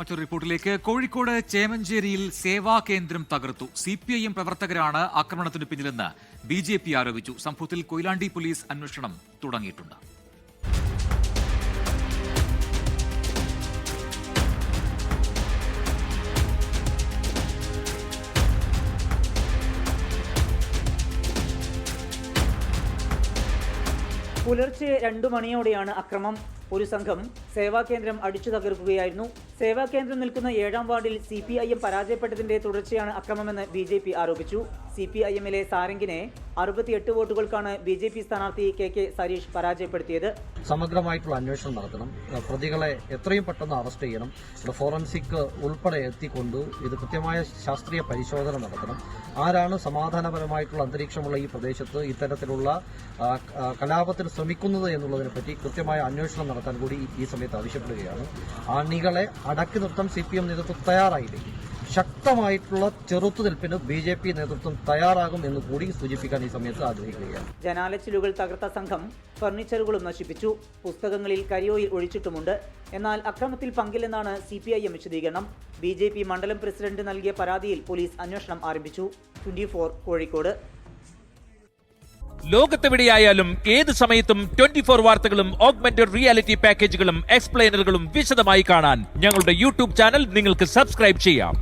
മറ്റൊരു റിപ്പോർട്ടിലേക്ക്. കോഴിക്കോട് ചേമഞ്ചേരിയിൽ സേവാ കേന്ദ്രം തകർത്തു. സി പി ഐ എം പ്രവർത്തകരാണ് ആക്രമണത്തിന് പിന്നിലെന്ന് ബി ജെ പി ആരോപിച്ചു. സംഭവത്തിൽ കൊയിലാണ്ടി പോലീസ് അന്വേഷണം തുടങ്ങിയിട്ടുണ്ട്. പുലർച്ചെ രണ്ടു മണിയോടെയാണ് അക്രമം. ഒരു സംഘം സേവാകേന്ദ്രം അടിച്ചു തകർക്കുകയായിരുന്നു. സേവാകേന്ദ്രം നിൽക്കുന്ന ഏഴാം വാർഡിൽ സി പി ഐ എം പരാജയപ്പെട്ടതിന്റെ തുടർച്ചയാണ് അക്രമമെന്ന് ബി ജെ പി ആരോപിച്ചു. സി പി ഐ എമ്മിലെ സാരംഗിനെ അറുപത്തിയെട്ട് വോട്ടുകൾക്കാണ് ബി ജെ പി സ്ഥാനാർത്ഥി കെ കെ സരീഷ് പരാജയപ്പെടുത്തിയത്. സമഗ്രമായിട്ടുള്ള അന്വേഷണം നടത്തണം. പ്രതികളെ എത്രയും പെട്ടെന്ന് അറസ്റ്റ് ചെയ്യണം. ഫോറൻസിക് ഉൾപ്പെടെ എത്തിക്കൊണ്ട് ഇത് കൃത്യമായ ശാസ്ത്രീയ പരിശോധന നടത്തണം. ആരാണ് സമാധാനപരമായിട്ടുള്ള അന്തരീക്ഷമുള്ള ഈ പ്രദേശത്ത് ഇത്തരത്തിലുള്ള കലാപത്തിന് ശ്രമിക്കുന്നത് എന്നുള്ളതിനെ പറ്റി കൃത്യമായ അന്വേഷണം നടത്താൻ കൂടി ഈ- ഈ സമയത്ത് ആവശ്യപ്പെടുകയാണ്. അണികളെ അടക്കി നിർത്താൻ സി പി എം നേതൃത്വം തയ്യാറായില്ലെങ്കിൽ ശക്തമായിട്ടുള്ള ചെറുത്തുനിൽപ്പിന് ബി ജെ പി നേതൃത്വം തയ്യാറാകും എന്ന് കൂടി സൂചിപ്പിക്കാൻ ഈ സമയത്ത് ആഗ്രഹിക്കുകയാണ്. ജനാലച്ചിലുകൾ തകർത്ത സംഘം ഫർണിച്ചറുകളും നശിപ്പിച്ചു. പുസ്തകങ്ങളിൽ കരിയോയിൽ ഒഴിച്ചിട്ടുമുണ്ട്. എന്നാൽ അക്രമത്തിൽ പങ്കില്ലെന്നാണ് സി പി ഐ എം വിശദീകരണം. ബി ജെ പി മണ്ഡലം പ്രസിഡന്റ് നൽകിയ പരാതിയിൽ പോലീസ് അന്വേഷണം ആരംഭിച്ചു. Twenty four Kozhikode. ലോകത്തെവിടെയായാലും ഏത് സമയത്തും ട്വന്റി ഫോർ വാർത്തകളും ഓഗ്മെന്റഡ് റിയാലിറ്റി പാക്കേജുകളും എക്സ്പ്ലെയിനറുകളും വിശദമായി കാണാൻ ഞങ്ങളുടെ യൂട്യൂബ് ചാനൽ നിങ്ങൾക്ക് സബ്സ്ക്രൈബ് ചെയ്യാം.